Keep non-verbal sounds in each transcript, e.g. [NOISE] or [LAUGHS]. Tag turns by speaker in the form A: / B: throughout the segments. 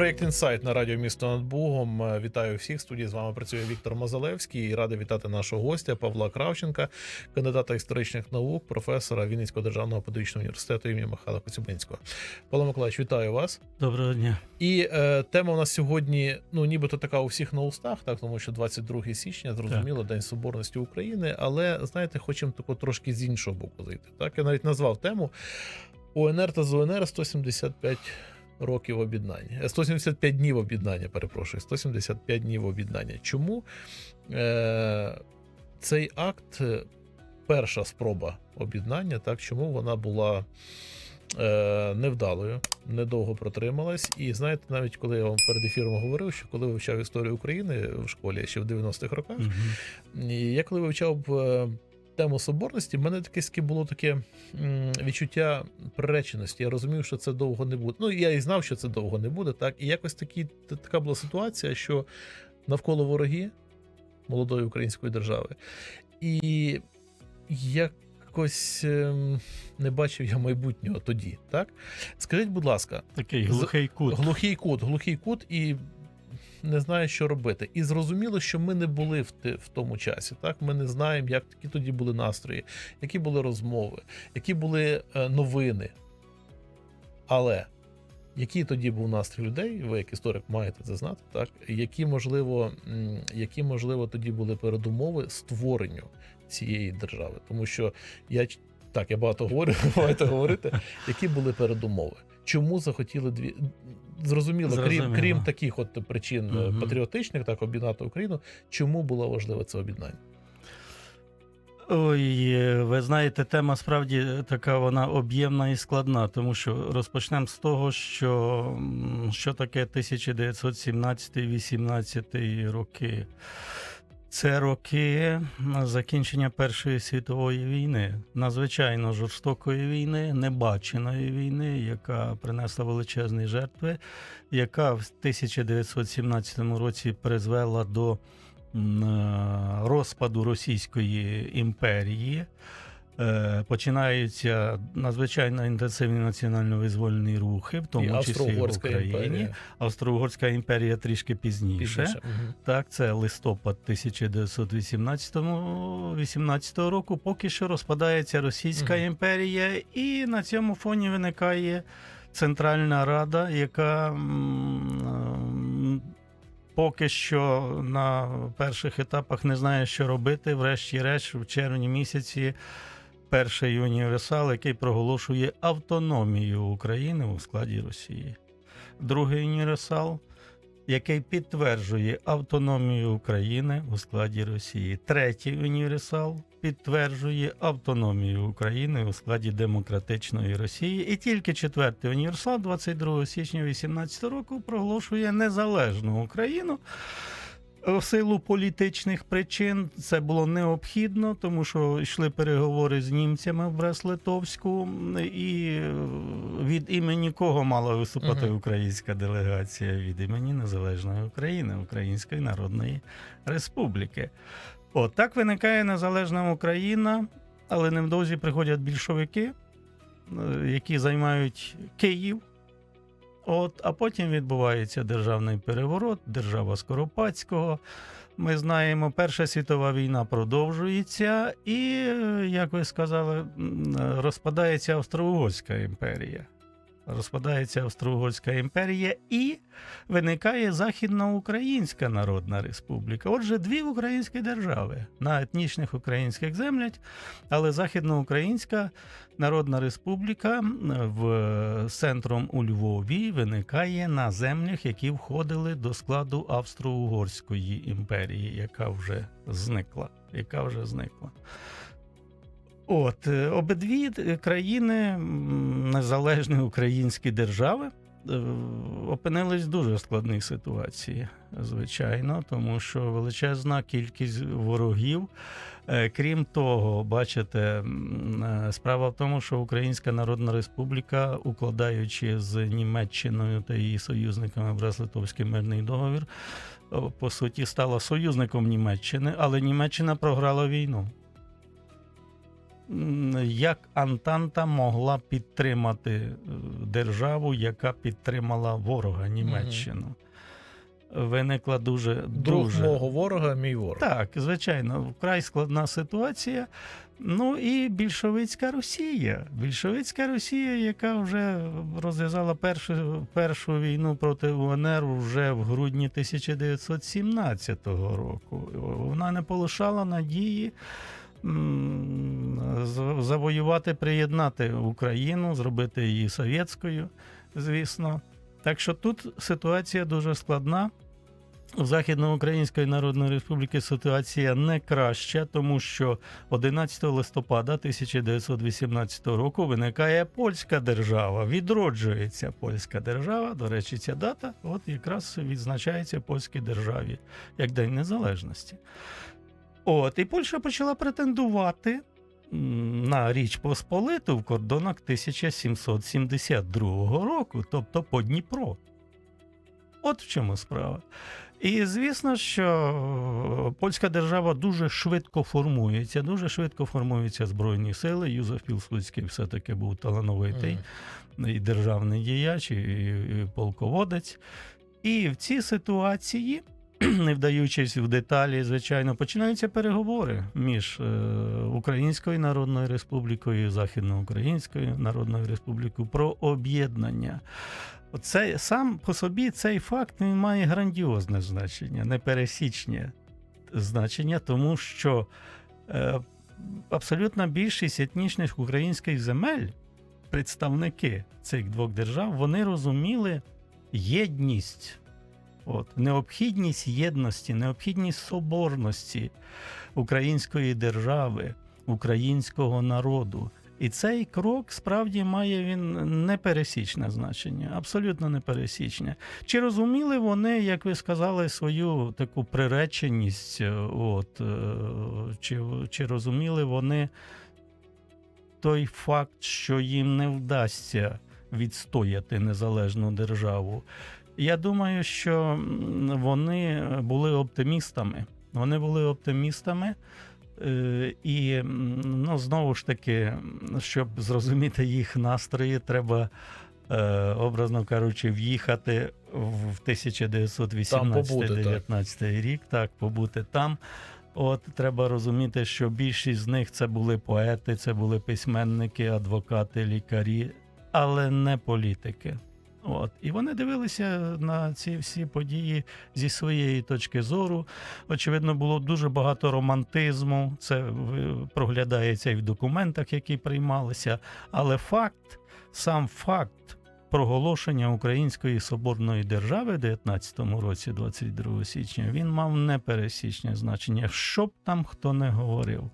A: проєкт інсайт на радіо місто над Богом. Е, Вітаю всіх. Студії з вами працює Віктор Мазалевський і радий вітати нашого гостя Павла Кравченка, кандидата історичних наук, професора Вінницького державного педагогічного університету імені Михайла Коцюбинського. Павло Миколаївич, вітаю вас.
B: Доброго дня.
A: І е, тема у нас сьогодні, ну нібито така у всіх на устах, так тому що 22 січня, зрозуміло, День Соборності України. Але знаєте, хочемо тако трошки з іншого боку зайти. Так я навіть назвав тему УНР та ЗУНР 175 років об'єднання. Е, 175 днів об'єднання, перепрошую, 175 днів об'єднання. Чому е, цей акт, е, перша спроба об'єднання, так чому вона була е, невдалою, недовго протрималась. І знаєте, навіть коли я вам перед ефіром говорив, що коли вивчав історію України в школі ще в 90-х роках, і я коли вивчав е, тему соборності, в мене таке було таке відчуття приреченості. Я розумів, що це довго не буде. Ну я і знав, що це довго не буде. Так, і якось такі така була ситуація, що навколо вороги молодої української держави. І якось ем, не бачив я майбутнього тоді. Так, скажіть, будь ласка,
B: Такий глухий кут.
A: глухий кут, глухий кут і. Не знаю, що робити. І зрозуміло, що ми не були в, те- в тому часі. Так, ми не знаємо, як які тоді були настрої, які були розмови, які були е, новини. Але який тоді був настрій людей, ви як історик маєте це знати, так? Які, можливо, які, можливо, тоді були передумови створенню цієї держави? Тому що я так, я багато говорю, [LAUGHS] маєте говорити, які були передумови. Чому захотіли дві. Зрозуміло, крім,
B: Зрозуміло.
A: крім таких от причин
B: угу.
A: Патріотичних, так, об'єднати Україну, чому було важливе це об'єднання?
B: Ой, ви знаєте, тема справді така вона об'ємна і складна, тому що розпочнемо з того, що, що таке 1917-18 роки. Це роки закінчення Першої світової війни, надзвичайно жорстокої війни, небаченої війни, яка принесла величезні жертви, яка в 1917 році призвела до е, розпаду Російської імперії. Е, Починаються надзвичайно інтенсивні національно-визвольні рухи, в
A: І
B: тому числі в Україні.
A: імперія
B: Австро-Угорська імперія трішки пізніше.
A: пізніше.
B: Так, це листопад 1918 18 року. Поки що розпадається Російська
A: Мгм.
B: імперія, і на цьому фоні виникає Центральна Рада, яка поки що на перших етапах не знає, що робити. Врешті-решт, в червні місяці. Перший універсал, який проголошує автономію України у складі Росії. Другий універсал, який підтверджує автономію України у складі Росії. Третій універсал підтверджує автономію України у складі демократичної Росії. І тільки четвертий універсал 22 січня 2018 року проголошує незалежну Україну. В силу політичних причин це було необхідно, тому що йшли переговори з німцями в Брест-Литовську, і е, від імені кого мала виступати українська делегація? Від імені Незалежної України, Української Народної Республіки. От так виникає незалежна Україна, але невдовзі приходять більшовики, е, які займають Київ. От, а потім відбувається державний переворот, держава Скоропадського. Ми знаємо, Перша світова війна продовжується, і, як ви сказали, розпадається Австро-Угорська імперія. Розпадається Австро-Угорська імперія і виникає Західноукраїнська Народна Республіка. Отже, дві українські держави на етнічних українських землях, але Західноукраїнська Народна Республіка в центром у Львові виникає на землях, які входили до складу Австро-Угорської імперії, яка вже зникла. Яка вже зникла. От е, обидві країни, м, незалежні українські держави, е, опинились в дуже складній ситуації, звичайно, тому що величезна кількість ворогів. Е, Крім того, бачите, справа в тому, що Українська Народна Республіка, укладаючи з Німеччиною та її союзниками Брест-Литовський мирний договір, по суті, стала союзником Німеччини, але Німеччина програла війну. Як Антанта могла підтримати е, державу, яка підтримала ворога Німеччину. Виникла дуже
A: Друг
B: дуже
A: мого ворога, мій ворог.
B: так, звичайно, вкрай складна ситуація. Ну і більшовицька Росія. Більшовицька Росія, яка вже розв'язала першу, першу війну проти УНР вже в грудні 1917 року. Вона не полишала надії завоювати, приєднати Україну, зробити її совєтською, звісно. Так що тут ситуація дуже складна. У Західноукраїнської Народної Республіки ситуація не краща, тому що 11 листопада 1918 року виникає польська держава, відроджується польська держава. До речі, ця дата от якраз відзначається польській державі як День Незалежності. От, і Польща почала претендувати на Річ Посполиту в кордонах 1772 року, тобто по Дніпро. От в чому справа. І звісно, що польська держава дуже швидко формується, дуже швидко формуються збройні сили. Юзеф Пілсудський все-таки був талановитий
A: Мгм.
B: і державний діяч, і полководець. І в цій ситуації, [CLEARS THROAT] не вдаючись в деталі, звичайно, починаються переговори між е, Українською Народною Республікою і Західноукраїнською Народною Республікою про об'єднання. Оце сам по собі цей факт він має грандіозне значення, непересічне значення, тому що е, абсолютна більшість етнічних українських земель, представники цих двох держав, вони розуміли єдність, от, необхідність єдності, необхідність соборності української держави, українського народу. І цей крок справді має він непересічне значення, абсолютно непересічне. Чи розуміли вони, як ви сказали, свою таку приреченість? е, От, е, чи, чи розуміли вони той факт, що їм не вдасться відстояти незалежну державу? Я думаю, що вони були оптимістами. Вони були оптимістами. Е, І ну, знову ж таки, щоб зрозуміти їх настрої, треба, е, образно кажучи, в'їхати в 1918-19 рік, так, побути там. От треба розуміти, що більшість з них це були поети, це були письменники, адвокати, лікарі, але не політики. От. І вони дивилися на ці всі події зі своєї точки зору. Очевидно, було дуже багато романтизму. Це проглядається і в документах, які приймалися. Але факт, сам факт проголошення Української соборної держави в 19-му році, 22 січня, він мав непересічне значення, що б там хто не говорив.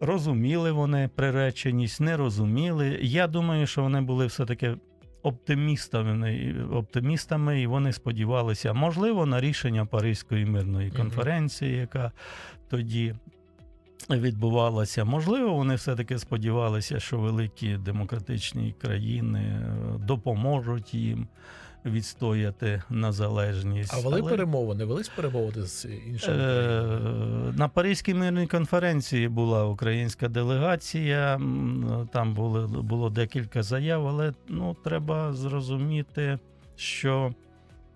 B: Розуміли вони приреченість, не розуміли. Я думаю, що вони були все-таки оптимістами, оптимістами, і вони сподівалися, можливо, на рішення Паризької мирної конференції, яка тоді відбувалася. Можливо, вони все-таки сподівалися, що великі демократичні країни е, допоможуть їм відстояти незалежність.
A: А вели
B: Але-
A: перемовини, велись перемовини з іншими
B: Е,
A: країнами?
B: На Паризькій мирній конференції була українська делегація. Там було, було декілька заяв, але ну, треба зрозуміти, що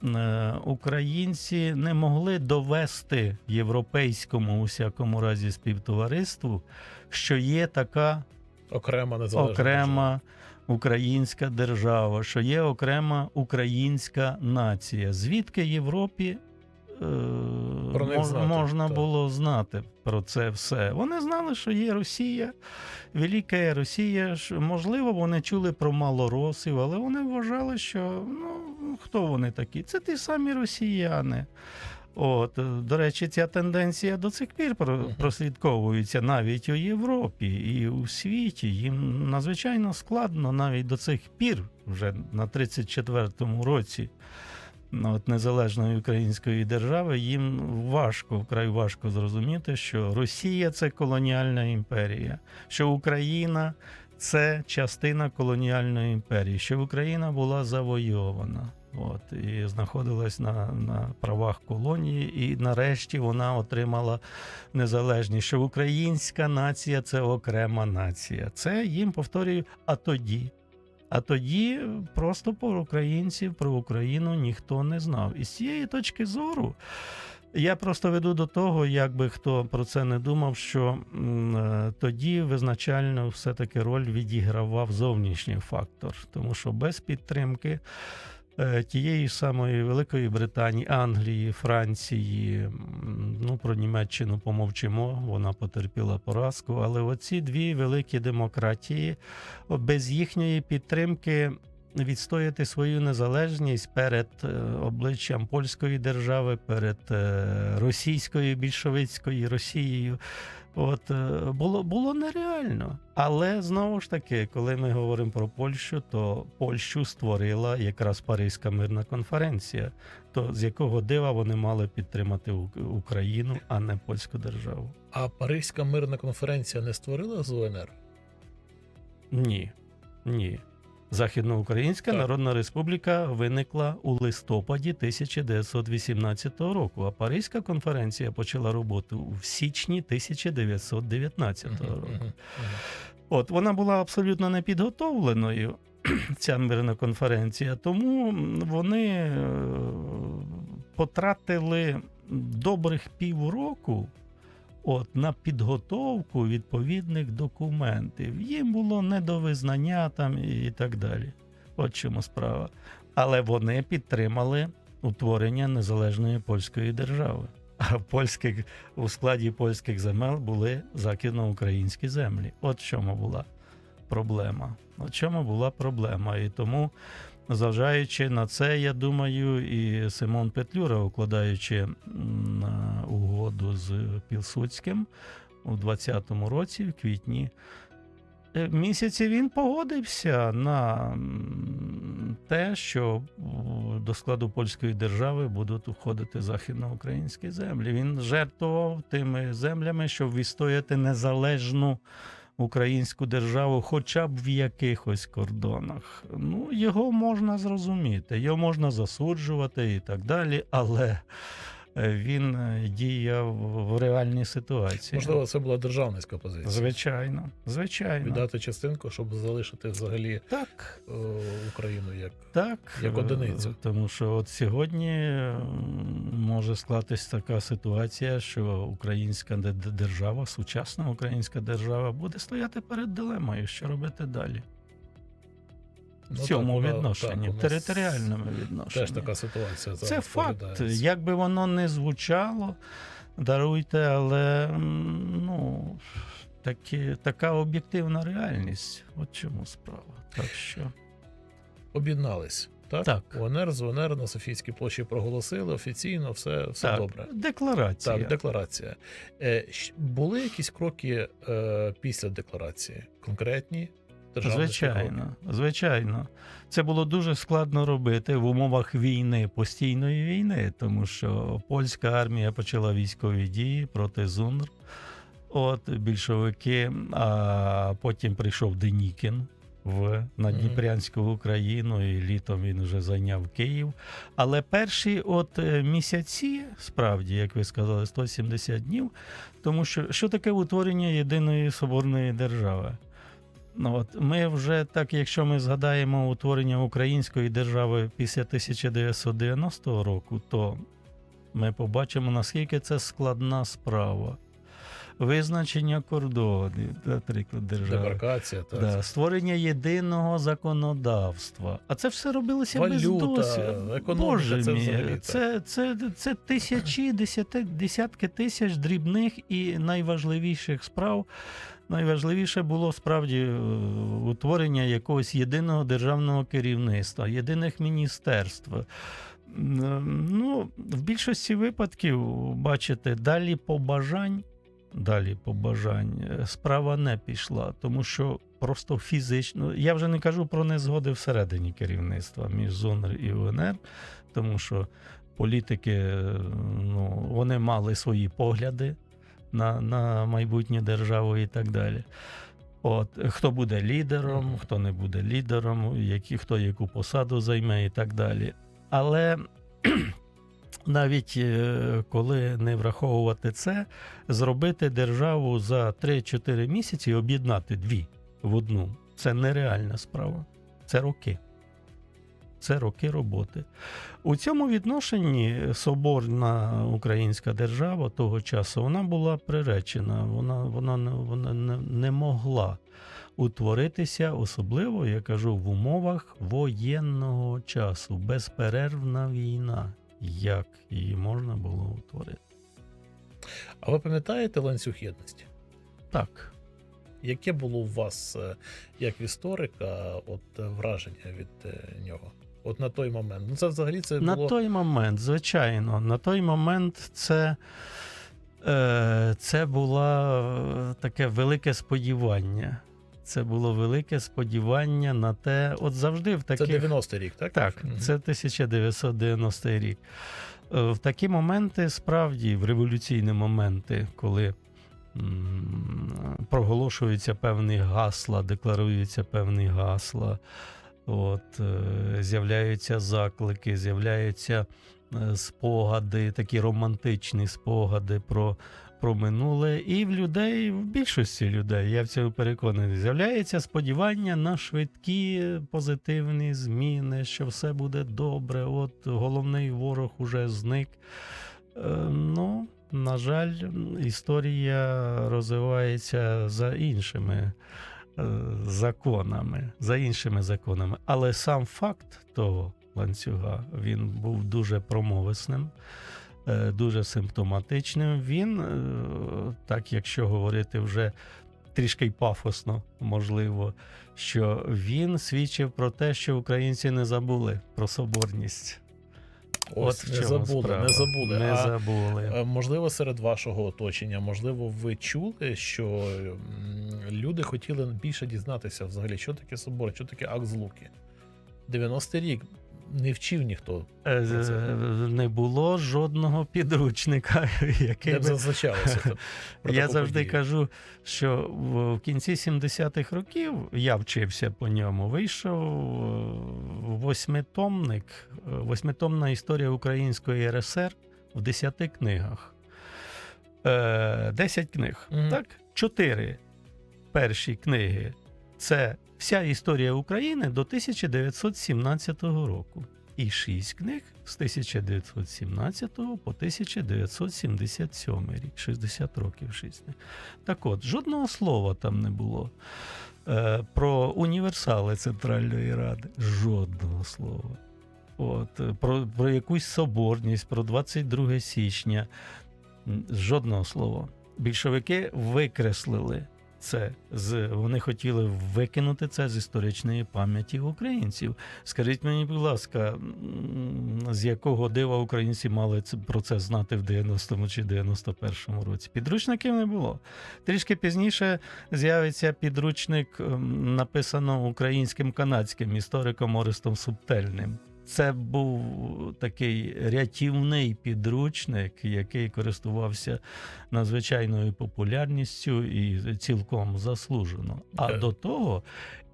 B: е, українці не могли довести європейському, у всякому разі, співтовариству, що є така
A: Окрема незалежна
B: окрема українська держава, що є окрема українська нація. Звідки Європі е, мож-
A: знати,
B: можна
A: так.
B: було знати про це все? Вони знали, що є Росія, Велика Росія. Можливо, вони чули про малоросів, але вони вважали, що ну, хто вони такі? Це ті самі росіяни. От, е, до речі, ця тенденція до цих пір про- прослідковується навіть у Європі і у світі. Їм надзвичайно складно навіть до цих пір, вже на 34-му році от, незалежної української держави, їм важко, вкрай важко зрозуміти, що Росія це колоніальна імперія, що Україна це частина колоніальної імперії, що Україна була завойована. От, і знаходилась на, на правах колонії, і нарешті вона отримала незалежність. Що українська нація це окрема нація. Це їм повторюю, а тоді. А тоді просто про українців, про Україну ніхто не знав. І з цієї точки зору я просто веду до того, якби хто про це не думав, що е, тоді визначальну все-таки роль відігравав зовнішній фактор, тому що без підтримки тієї самої Великої Британії, Англії, Франції, ну про Німеччину помовчимо, вона потерпіла поразку. Але оці дві великі демократії без їхньої підтримки відстояти свою незалежність перед е, обличчям польської держави, перед е, російською більшовицькою Росією. От е, було, було нереально. Але знову ж таки, коли ми говоримо про Польщу, то Польщу створила якраз Паризька мирна конференція, то з якого дива вони мали підтримати Україну, а не польську державу.
A: А Паризька мирна конференція не створила з УНР?
B: Ні, ні. Західноукраїнська
A: Так.
B: Народна Республіка виникла у листопаді 1918 року, а Паризька конференція почала роботу в січні 1919
A: Мгм,
B: року. От вона була абсолютно непідготовленою. [CLEARS THROAT] Ця мирна конференція, тому вони е, потратили добрих півроку от, на підготовку відповідних документів. Їм було не до визнання там і так далі. От чому справа. Але вони підтримали утворення незалежної польської держави. А в польських у складі польських земель були західноукраїнські землі. От в чому була проблема. От в чому була проблема. І тому, зважаючи на це, я думаю, і Симон Петлюра, укладаючи на угоду з Пілсудським у 20-му році, в квітні. е, Місяці він погодився на те, що до складу польської держави будуть входити західноукраїнські землі. Він жертвував тими землями, щоб відстояти незалежну українську державу, хоча б в якихось кордонах. Ну, його можна зрозуміти, його можна засуджувати і так далі, але він е, діяв в реальній ситуації.
A: Можливо, це була державницька позиція.
B: Звичайно, звичайно.
A: Віддати частинку, щоб залишити взагалі
B: Так,
A: е, Україну як
B: так.
A: Як
B: Е,
A: одиницю.
B: Тому що от сьогодні може склатись така ситуація, що українська де- де- держава, сучасна українська держава, буде стояти перед дилемою, що робити далі. В
A: Ну,
B: цьому
A: так,
B: відношенні,
A: так,
B: в територіальному відношенні.
A: теж така ситуація.
B: Це факт. Як би воно не звучало, даруйте, але ну, такі, така об'єктивна реальність. От чому справа. Так що.
A: Об'єднались. Так?
B: Так.
A: УНР з УНР на Софійській площі проголосили офіційно, все, все
B: так,
A: добре.
B: Декларація.
A: Так, декларація. Е, були якісь кроки е, після декларації? Конкретні? Державницькі
B: Звичайно, звичайно. Це було дуже складно робити в умовах війни, постійної війни, тому що польська армія почала військові дії проти ЗУНР. От більшовики, а потім прийшов Денікін в на Дніпрянську Україну, і літом він вже зайняв Київ. Але перші от е, місяці, справді, як ви сказали, 170 днів, тому що що таке утворення єдиної соборної держави? Ну, от ми вже так, якщо ми згадаємо утворення української держави після 1990 року, то ми побачимо, наскільки це складна справа. Визначення кордонів, наприклад, держави.
A: Демаркація, так.
B: Да, створення єдиного законодавства. А це все робилося без
A: Валюта,
B: досвіду.
A: економіка,
B: Боже
A: це
B: мій, це, це, це тисячі, [LAUGHS] десяти, десятки тисяч дрібних і найважливіших справ. Найважливіше було справді е, утворення якогось єдиного державного керівництва, єдиних міністерств. Ну, в більшості випадків, бачите, далі побажань далі побажань, е, справа не пішла, тому що просто фізично. Я вже не кажу про незгоди всередині керівництва між ЗУНР і УНР, тому що політики е, ну, вони мали свої погляди на, на майбутнє державу і так далі. От, хто буде лідером, хто не буде лідером, які, хто яку посаду займе і так далі. Але навіть е, коли не враховувати це, зробити державу за 3-4 місяці і об'єднати дві в одну це нереальна справа. Це роки. Це роки роботи. У цьому відношенні соборна українська держава того часу вона була приречена, вона, вона, вона не, не могла утворитися, особливо, я кажу, в умовах воєнного часу, безперервна війна. Як її можна було утворити?
A: А ви пам'ятаєте ланцюг єдності?
B: Так.
A: Яке було у вас, е, як в історика, от е, враження від е, нього? От на той момент. Ну, це взагалі це
B: На
A: було
B: той момент, звичайно, на той момент це, е, це було таке велике сподівання. Це було велике сподівання на те, от завжди в
A: це 90-й рік, так?
B: Так, це 1990 рік. Е, В такі моменти, справді, в революційні моменти, коли проголошуються певні гасла, декларуються певні гасла, от, е, з'являються заклики, з'являються е, спогади, такі романтичні спогади про, про минуле. І в людей, в більшості людей, я в цьому переконаний, з'являється сподівання на швидкі позитивні зміни, що все буде добре. От головний ворог уже зник. Е, ну, на жаль, історія розвивається за іншими е, законами, за іншими законами. Але сам факт того ланцюга він був дуже промовисним, дуже симптоматичним. Він, е, так якщо говорити вже трішки й пафосно, можливо, що він свідчив про те, що українці не забули про соборність.
A: Ось,
B: в
A: не забули,
B: справа.
A: не забули.
B: Не
A: а,
B: забули.
A: е, Можливо, серед вашого оточення, можливо, ви чули, що люди хотіли більше дізнатися взагалі, що таке собор, що таке акт злуки. 90-й рік не вчив ніхто,
B: Е. Не було жодного підручника, [LAUGHS] який
A: б зазначалося. [LAUGHS] про
B: Я завжди кажу, що в кінці 70-х років я вчився по ньому. Вийшов е, восьмитомник, е, восьмитомна історія Української РСР в 10 книгах. Е, 10 книг.
A: Мгм.
B: Так? Чотири перші книги це вся історія України до 1917 року. І шість книг з 1917 по 1977 рік, 60 років шість. Так от, жодного слова там не було. Е, про універсали Центральної Ради. Жодного слова. От, е, про, про якусь соборність, про 22 січня. Жодного слова. Більшовики викреслили це з вони хотіли викинути це з історичної пам'яті українців. Скажіть мені, будь ласка, з якого дива українці мали про це знати в 90-му чи 91-му році? Підручників не було. Трішки пізніше з'явиться підручник, написано українським канадським істориком Орестом Субтельним. Це був такий рятівний підручник, який користувався надзвичайною популярністю і цілком заслужено. А до того,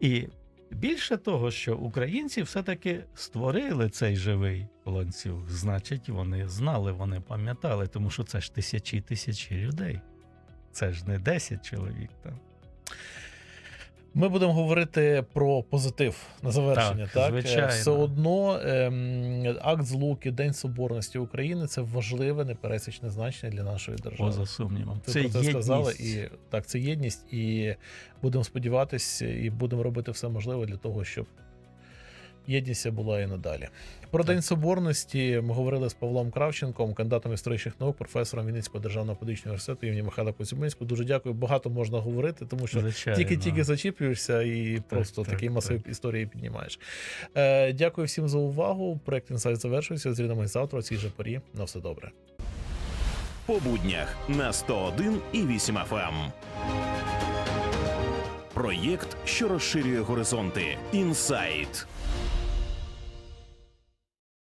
B: і більше того, що українці все-таки створили цей живий ланцюг, значить, вони знали, вони пам'ятали, тому що це ж тисячі тисячі людей. Це ж не 10 чоловік там.
A: Ми будемо говорити про позитив на завершення.
B: Так,
A: Так,
B: звичайно.
A: Е, все одно ем, акт злуки, День Соборності України це важливе непересічне значення для нашої держави.
B: Поза сумнівом. Це
A: про це сказали,
B: єдність.
A: і так, це єдність, і будемо сподіватися, і будемо робити все можливе для того, щоб єдність була і надалі. Про
B: Так.
A: День Соборності ми говорили з Павлом Кравченком, кандидатом історичних наук, професором Вінницького державного педагогічного університету імені Михайла Коцюбинського. Дуже дякую. Багато можна говорити, тому що тільки-тільки зачіплюєшся і просто
B: так,
A: такий масив
B: так.
A: історії піднімаєш. Е, дякую всім за увагу. Проект інсайт завершується. Зрінемось завтра. о цій же порі. На все добре.
C: по буднях на 101 і 8 FM. Проєкт, що розширює горизонти. Інсайт.